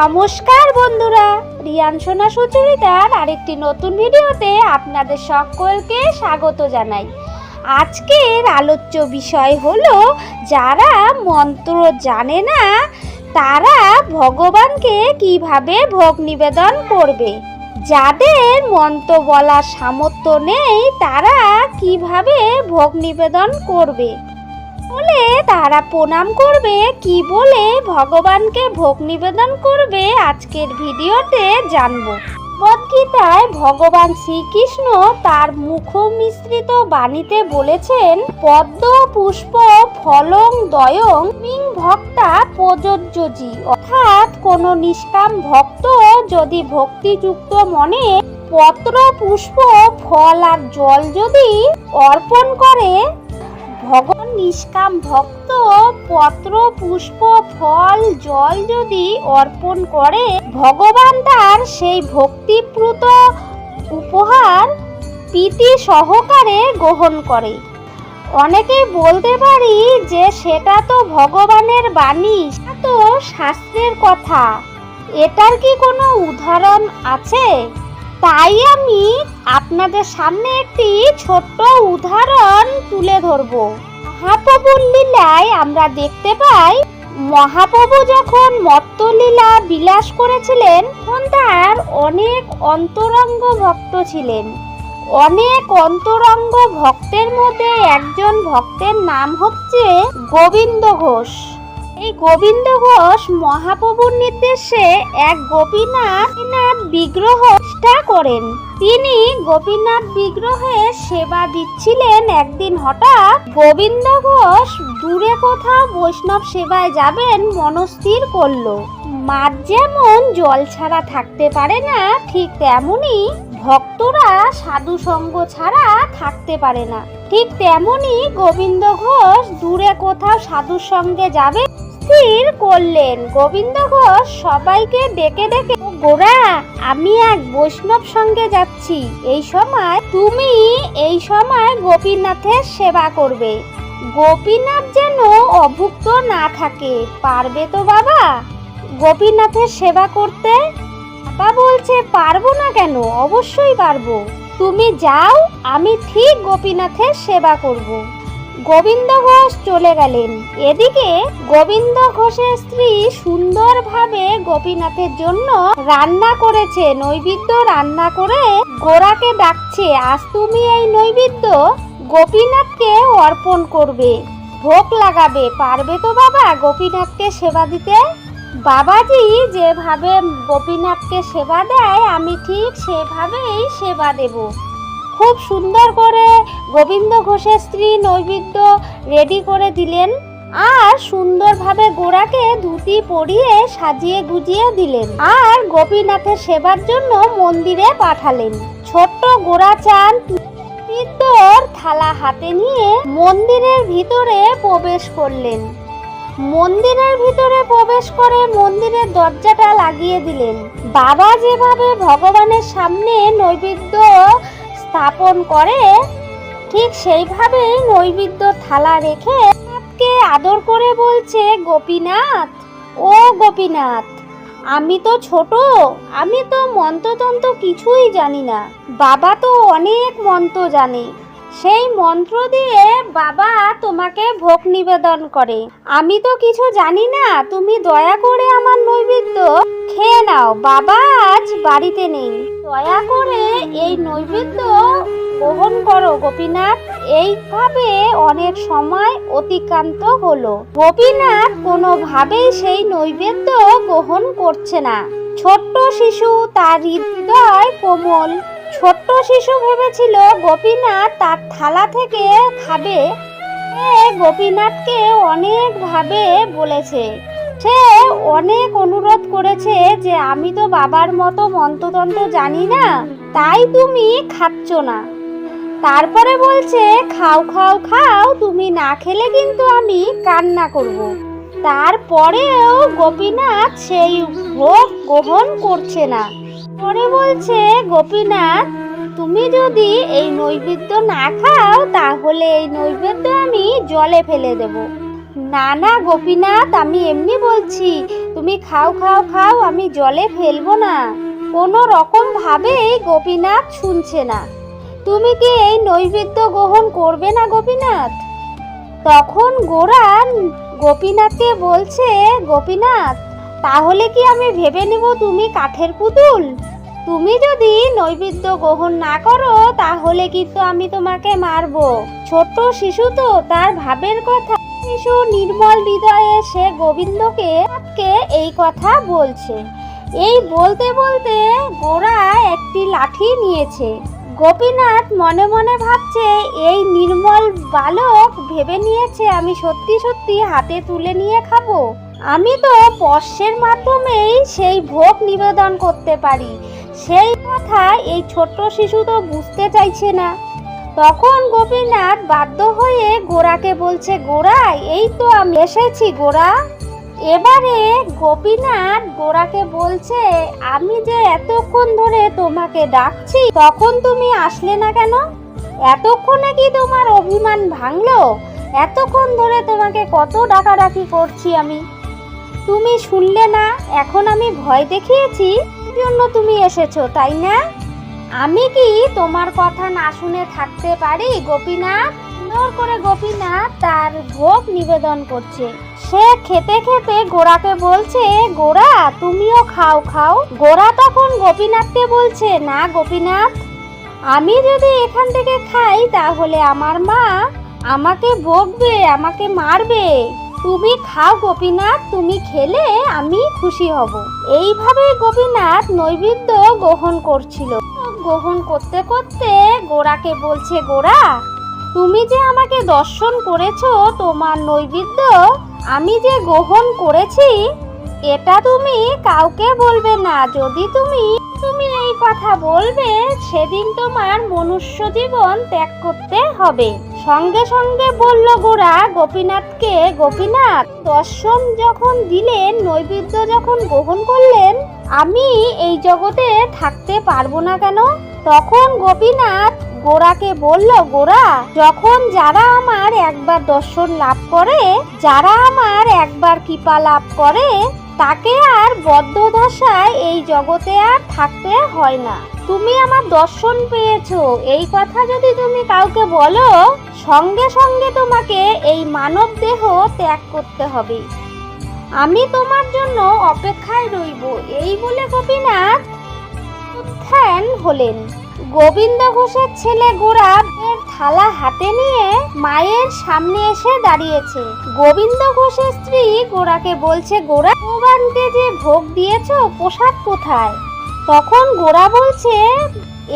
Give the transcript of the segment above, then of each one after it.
নমস্কার বন্ধুরা, রিয়ান সোনা সুচরিতার আরেকটি নতুন ভিডিওতে আপনাদের সকলকে স্বাগত জানাই। আজকের আলোচ্য বিষয় হলো, যারা মন্ত্র জানে না, তারা ভগবানকে কীভাবে ভোগ নিবেদন করবে? যাদের মন্ত্র বলার সামর্থ্য নেই, তারা কীভাবে ভোগ নিবেদন করবে? বলে তারা প্রণাম করবে, কি বলে ভগবানকে ভোগ নিবেদন করবে আজকের ভিডিওতে জানব। ভগবদ্গীতায় ভগবান শ্রীকৃষ্ণ তার মুখ মিশ্রিত বাণীতে বলেছেন, পদ্ম, পুষ্প, ফলং, দয়ং, মিং ভক্তা, প্রযোজ্যজি। অর্থাৎ কোনো নিষ্কাম ভক্ত যদি ভক্তিযুক্ত মনে পত্র পুষ্প, ফল আর জল যদি অর্পণ করে ভগবান নিষ্কাম ভক্ত পত্র, পুষ্প, ফল, জল যদি অর্পণ করে, ভগবান তার সেই ভক্তিপ্রুত উপহার প্রীতি সহকারে গ্রহণ করে। অনেকে বলতে পারি যে সেটা তো ভগবানের বাণী তো শাস্ত্রের কথা। এটার কি কোনো উদাহরণ আছে? তাই আমি আপনাদের সামনে একটি ছোট্ট উদাহরণ তুলে ধরব। মহাপ্রভুর লীলায় আমরা দেখতে পাই, মহাপ্রভু যখন মত্তলীলা বিলাস করেছিলেন, তখন তার অনেক অন্তরঙ্গ ভক্ত ছিলেন। অনেক অন্তরঙ্গ ভক্তের মধ্যে একজন ভক্তের নাম হচ্ছে গোবিন্দ ঘোষ। এই গোবিন্দ ঘোষ মহাপ্রভুর নির্দেশে এক গোপীনাথ বিগ্রহ করেন। তিনি গোপীনাথ বিগ্রহে সেবা দিচ্ছিলেন। একদিন হঠাৎ গোবিন্দ ঘোষ দূরে কোথাও বৈষ্ণব সেবায় যাবেন মনস্থির করল। মাছ যেমন জল ছাড়া থাকতে পারে না, ঠিক তেমনি ভক্তরা সাধু সঙ্গ ছাড়া থাকতে পারে না। ঠিক তেমনি গোবিন্দ ঘোষ দূরে কোথাও সাধুর সঙ্গে যাবে স্থির করলেন। গোবিন্দ ঘোষ সবাইকে ডেকে ডেকে গোরা, আমি এক বৈষ্ণব সঙ্গে যাচ্ছি। এই সময় তুমি এই সময় গোপীনাথের সেবা করবে। গোপীনাথ যেন অভুক্ত না থাকে, পারবে তো বাবা? গোপীনাথের সেবা করতে? বাবা বলছে, পারব না কেন? অবশ্যই পারব। তুমি যাও, আমি ঠিক গোপীনাথের সেবা করব। গোবিন্দ ঘোষ চলে গেলেন। এদিকে গোবিন্দ ঘোষের স্ত্রী সুন্দরভাবে গোপীনাথের জন্য রান্না করেছে, নৈবেদ্য রান্না করে গোরাকে ডাকছে, আজ তুমি এই নৈবেদ্য গোপীনাথকে অর্পণ করবে, ভোগ লাগাবে, পারবে তো বাবা গোপীনাথকে সেবা দিতে? বাবাজি, যেভাবে গোপীনাথকে সেবা দেয়, আমি ঠিক সেভাবেই সেবা দেব। খুব সুন্দর করে গোবিন্দ ঘোষের স্ত্রী নৈবেদ্য রেডি করে দিলেন আর সুন্দরভাবে গোড়াকে ধুতি পরিয়ে সাজিয়ে গুজিয়ে দিলেন আর গোপীনাথের সেবার জন্য মন্দিরে পাঠালেন। ছোট্ট গোড়া চান পিত্তর থালা হাতে নিয়ে মন্দিরের ভিতরে প্রবেশ করলেন। মন্দিরের ভিতরে প্রবেশ করে মন্দিরের দরজাটা লাগিয়ে দিলেন। বাবা যেভাবে ভগবানের সামনে নৈবেদ্য স্থাপন করে, ঠিক সেইভাবেই নৈবেদ্য থালা রেখে গোপীনাথকে আদর করে বলছে, গোপীনাথ, ও গোপীনাথ, আমি তো ছোট, আমি তো মন্ত্রতন্ত্র কিছুই জানি না। বাবা তো অনেক মন্ত্র জানে। সেই মন্ত্র দিয়ে বাবা তোমাকে ভোগ নিবেদন করে। আমি তো কিছু জানি না, তুমি দয়া করে আমার নৈবেদ্য খেয়ে নাও। বাবা আজ বাড়িতে নেই। দয়া করে এই নৈবেদ্য গ্রহণ করো গোপীনাথ। এইভাবে অনেক সময় অতিক্রান্ত হলো। গোপীনাথ কোনোভাবেই সেই নৈবেদ্য গ্রহণ করছে না। ছোট্ট শিশু তার হৃদয় কোমল। শিশু ভেবেছিল গোপীনাথ তার থালা থেকে খাবে। গোপীনাথকে অনেকভাবে বলেছে। সে অনেক অনুরোধ করেছে যে, আমি তো বাবার মতো মন্ত্রতন্ত্র জানি না, তাই তুমি খাচ্ছ না। তারপরে বলছে, খাও খাও খাও, তুমি না খেলে কিন্তু আমি কান্না করব। তারপরেও গোপীনাথ সেই ভোগ গ্রহণ করছে না। পরে বলছে, গোপীনাথ তুমি যদি এই নৈবেদ্য না খাও, তাহলে এই নৈবেদ্য আমি জলে ফেলে দেব। না না, গোপীনাথ, আমি এমনি বলছি, তুমি খাও খাও খাও, আমি জলে ফেলব না। কোনো রকম ভাবেই গোপীনাথ শুনছে না। তুমি কি এই নৈবেদ্য গ্রহণ করবে না, গোপীনাথ? তখন গোরা গোপীনাথকে বলছে, গোপীনাথ, তাহলে কি আমি ভেবে নেব তুমি কাঠের পুতুল? তুমি যদি নৈবেদ্য গ্রহণ না করো, তাহলে কিন্তু আমি তোমাকে মারবো। ছোট্ট শিশু তো, তার ভাবের কথা। শিশু নির্মল হৃদয়ে সে গোবিন্দকে কে এই কথা বলছে। এই বলতে বলতে গোরা একটি লাঠি নিয়েছে। গোপীনাথ মনে মনে ভাবছে, এই নির্মল বালক ভেবে নিয়েছে, আমি সত্যি সত্যি হাতে তুলে নিয়ে খাব। আমি তো স্পর্শের মাধ্যমেই সেই ভোগ নিবেদন করতে পারি। সেই কথা এই ছোট্ট শিশু তো বুঝতে চাইছে না। তখন গোপীনাথ বাধ্য হয়ে গোরাকে বলছে গোরা এই তো আমি এসেছি গোরা। এবারে গোপীনাথ গোরাকে বলছে, আমি যে এতক্ষণ ধরে তোমাকে ডাকছি, তখন তুমি আসলে না কেন? এতক্ষণে কি তোমার অভিমান ভাঙলো? এতক্ষণ ধরে তোমাকে কত ডাকাডাকি করছি আমি? তুমি শুনলে না, এখন আমি ভয় দেখিয়েছি? জন্য তুমি এসেছ, তাই না? আমি কি তোমার কথা না শুনে থাকতে পারি? গোপীনাথ? সুন্দর করে গোপীনাথ তার ভোগ নিবেদন করছে। সে খেতে খেতে গোরাকে বলছে, গোরা, তুমিও খাও খাও। গোরা তখন গোপীনাথকে বলছে, না গোপীনাথ, আমি যদি এখান থেকে খাই তাহলে আমার মা আমাকে বকবে আমাকে মারবে। তুমি খাও গোপীনাথ, তুমি খেলে আমি খুশি হব। এইভাবে গোপীনাথ নৈবেদ্য গ্রহণ করছিল। গ্রহণ করতে করতে গোরাকে বলছে, গোরা, তুমি যে আমাকে দর্শন করেছ, তোমার নৈবেদ্য আমি যে গ্রহণ করেছি, এটা তুমি কাউকে বলবে না। যদি তুমি তুমি এই কথা বলবে, সেদিন তোমার মনুষ্য জীবন ত্যাগ করতে হবে। সঙ্গে সঙ্গে বলল, গোরা, গোপীনাথকে, গোপীনাথ, দর্শন যখন দিলেন, নৈবেদ্য যখন গ্রহণ করলেন, আমি এই জগতে থাকতে পারব না কেন? তখন গোপীনাথ গোরাকে বলল, গোরা, যখন যারা আমার একবার দর্শন লাভ করে, যারা আমার একবার কৃপা লাভ করে তাকে আর বদ্ধ দশায় এই জগতে আর থাকতে হয় না। তুমি আমার দর্শন পেয়েছ। এই কথা যদি তুমি কাউকে বলো, সঙ্গে সঙ্গে তোমাকে এই মানব দেহ ত্যাগ করতে হবে। আমি তোমার জন্য অপেক্ষায় রইব। এই বলে গোপীনাথ উত্থান হলেন। গোবিন্দ ঘোষের ছেলে গোরা এর থালা হাতে নিয়ে মায়ের সামনে এসে দাঁড়িয়েছে। গোবিন্দ ঘোষের স্ত্রী গোরাকে বলছে, গোরা, ভগবানকে যে ভোগ দিয়েছ, প্রসাদ কোথায়? তখন গোরা বলছে,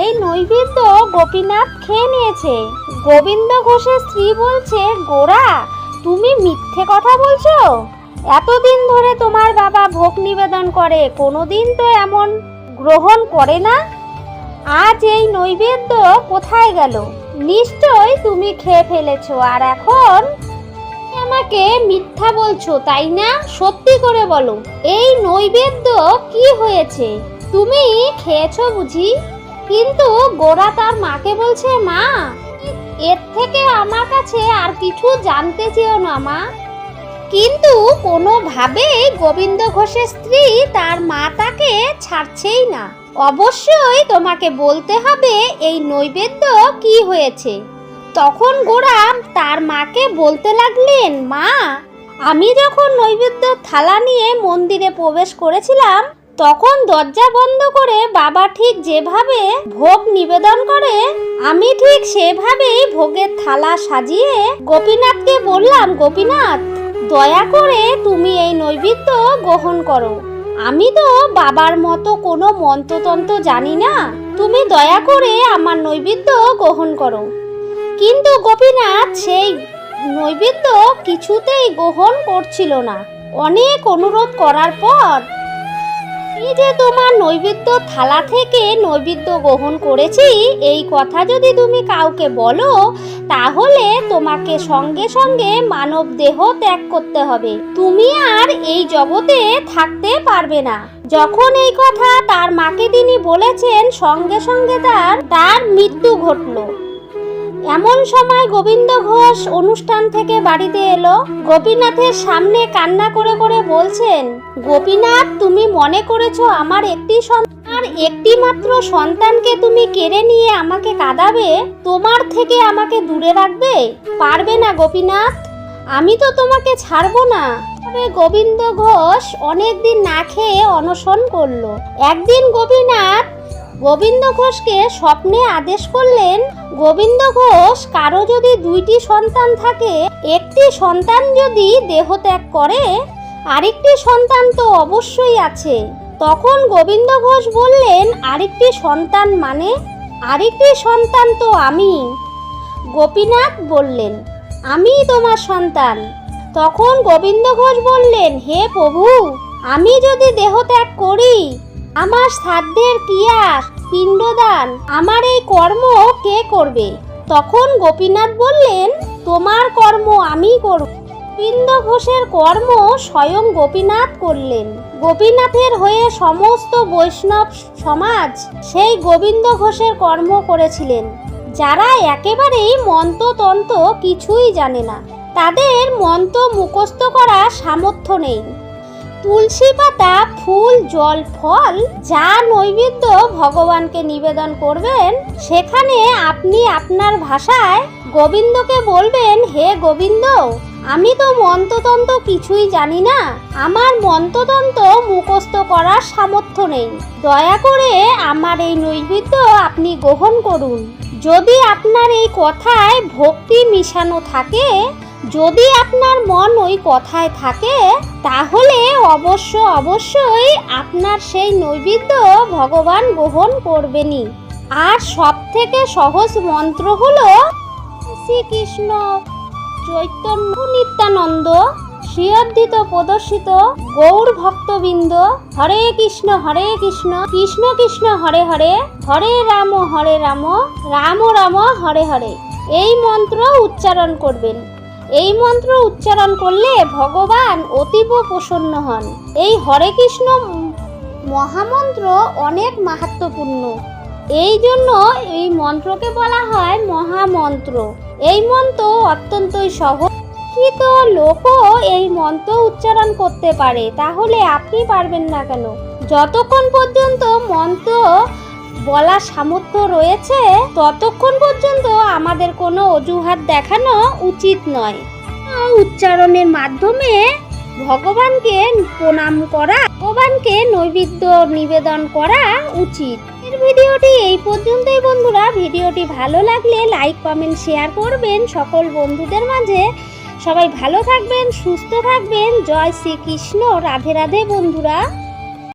এই নৈবেদ্য গোপীনাথ খেয়ে নিয়েছে। গোবিন্দ ঘোষের স্ত্রী বলছে, গোরা, তুমি মিথ্যে কথা বলছো? এতদিন ধরে তোমার বাবা ভোগ নিবেদন করে, কোনোদিন তো এমন গ্রহণ করে না? আজ এই নৈবেদ্য কোথায় গেল? নিশ্চয় তুমি খেয়ে ফেলেছো, আর এখন আমাকে মিথ্যা বলছো, তাই না? সত্যি করে বলো, এই নৈবেদ্য কি হয়েছে? তুমি খেয়েছো বুঝি? কিন্তু গোরা তার মাকে বলছে, মা, এর থেকে আমার কাছে আর কিছু জানতে চেও না, মা। কিন্তু কোনোভাবেই গোবিন্দ ঘোষের স্ত্রী তার মা তাকে ছাড়ছেই না। অবশ্যই তোমাকে বলতে হবে এই নৈবেদ্য কি হয়েছে। তখন গোরা তার মাকে বলতে লাগলেন, মা, আমি যখন নৈবেদ্য থালা নিয়ে মন্দিরে প্রবেশ করেছিলাম, তখন দরজা বন্ধ করে বাবা ঠিক যেভাবে ভোগ নিবেদন করে, আমি ঠিক সেভাবেই ভোগের থালা সাজিয়ে গোপীনাথকে বললাম, গোপীনাথ, দয়া করে তুমি এই নৈবেদ্য গ্রহণ করো। আমি তো বাবার মতো কোনো মন্ত্রতন্ত্র জানি না। তুমি দয়া করে আমার নৈবেদ্য গ্রহণ করো। কিন্তু গোপীনাথ সেই নৈবেদ্য কিছুতেই গ্রহণ করছিল না। অনেক অনুরোধ করার পর এই যে তোমার নৈবেদ্য থালা থেকে নৈবেদ্য গ্রহণ করেছি, এই কথা যদি তুমি কাউকে বলো, তাহলে তোমাকে সঙ্গে সঙ্গে মানব দেহ ত্যাগ করতে হবে। তুমি আর এই জগতে থাকতে পারবে না। যখন এই কথা তার মাকে তিনি বলেছেন, সঙ্গে সঙ্গে তার তার মৃত্যু ঘটলো। এমন সময় গোবিন্দ ঘোষ অনুষ্ঠান থেকে বাড়িতে এলো। গোপীনাথের সামনে কান্না করে করে বলছেন, গোপীনাথ, তুমি মনে করেছ আমার একটি সন্তান একটি মাত্র সন্তানকে তুমি কেড়ে নিয়ে আমাকে কাঁদাবে? তোমার থেকে আমাকে দূরে রাখবে? পারবে না গোপীনাথ, আমি তো তোমাকে ছাড়বো না। গোবিন্দ ঘোষ অনেক দিন না খেয়ে অনশন করল। একদিন গোপীনাথ গোবিন্দ ঘোষকে স্বপ্নে আদেশ করলেন, গোবিন্দ ঘোষ, কারও যদি দুইটি সন্তান থাকে, একটি সন্তান যদি দেহত্যাগ করে, আরেকটি সন্তান তো অবশ্যই আছে। তখন গোবিন্দ ঘোষ বললেন, আরেকটি সন্তান মানে? আরেকটি সন্তান তো আমি। গোপীনাথ বললেন, আমি তোমার সন্তান। তখন গোবিন্দ ঘোষ বললেন, হে প্রভু, আমি যদি দেহত্যাগ করি আমার শ্রাদ্ধের ক্রিয়া পিণ্ডদান, আমার এই কর্ম কে করবে? তখন গোপীনাথ বললেন, তোমার কর্ম আমি করব। গোবিন্দ ঘোষের কর্ম স্বয়ং গোপীনাথ করলেন। গোপীনাথের হয়ে সমস্ত বৈষ্ণব সমাজ সেই গোবিন্দ ঘোষের কর্ম করেছিলেন। যারা একেবারেই মন্ত্রতন্ত্র কিছুই জানে না, তাদের মন্ত্র মুখস্থ করার সামর্থ্য নেই। তুলসী পাতা, ফুল, জল, ফল যা নৈবেদ্য ভগবানকে নিবেদন করবেন, সেখানে আপনি আপনার ভাষায় গোবিন্দকে বলবেন, হে গোবিন্দ, আমি তো মন্ত্রতন্ত্র কিছুই জানি না। আমার মন্ত্রতন্ত্র মুখস্থ করার সামর্থ্য নেই। দয়া করে আমার এই নৈবেদ্য আপনি গ্রহণ করুন। যদি আপনার এই কথায় ভক্তি মিশানো থাকে যদি আপনার মন ওই কথায় থাকে, তাহলে অবশ্য অবশ্যই আপনার সেই নৈবেদ্য ভগবান গ্রহণ করবেনই। আর সব থেকে সহজ মন্ত্র হলো, শ্রীকৃষ্ণ চৈতন্য নিত্যানন্দ শ্রীঅর্ধিত প্রদর্শিত গৌর ভক্তবৃন্দ, হরে কৃষ্ণ হরে কৃষ্ণ কৃষ্ণ কৃষ্ণ, হরে হরে হরে রাম হরে রাম রাম রাম, হরে হরে, এই মন্ত্র উচ্চারণ করবেন। এই মন্ত্র উচ্চারণ করলে ভগবান অতীব প্রসন্ন হন। এই হরে কৃষ্ণ মহামন্ত্র অনেক মাহাত্মপূর্ণ। এই জন্য এই মন্ত্রকে বলা হয় মহামন্ত্র। এই মন্ত্র অত্যন্তই সহজ। শিক্ষিত লোকও এই মন্ত্র উচ্চারণ করতে পারে, তাহলে আপনি পারবেন না কেন? যতক্ষণ পর্যন্ত মন্ত্র বলা সামর্থ্য রয়েছে, ততক্ষণ পর্যন্ত আমাদের কোনো অজুহাত দেখানো উচিত নয়। উচ্চারণের মাধ্যমে ভগবানকে প্রণাম করা, ভগবানকে নৈবেদ্য নিবেদন করা উচিত। ভিডিওটি এই পর্যন্তই বন্ধুরা। ভিডিওটি ভালো লাগলে লাইক, কমেন্ট, শেয়ার করবেন সকল বন্ধুদের মাঝে। সবাই ভালো থাকবেন, সুস্থ থাকবেন। জয় শ্রীকৃষ্ণ। রাধে রাধে বন্ধুরা।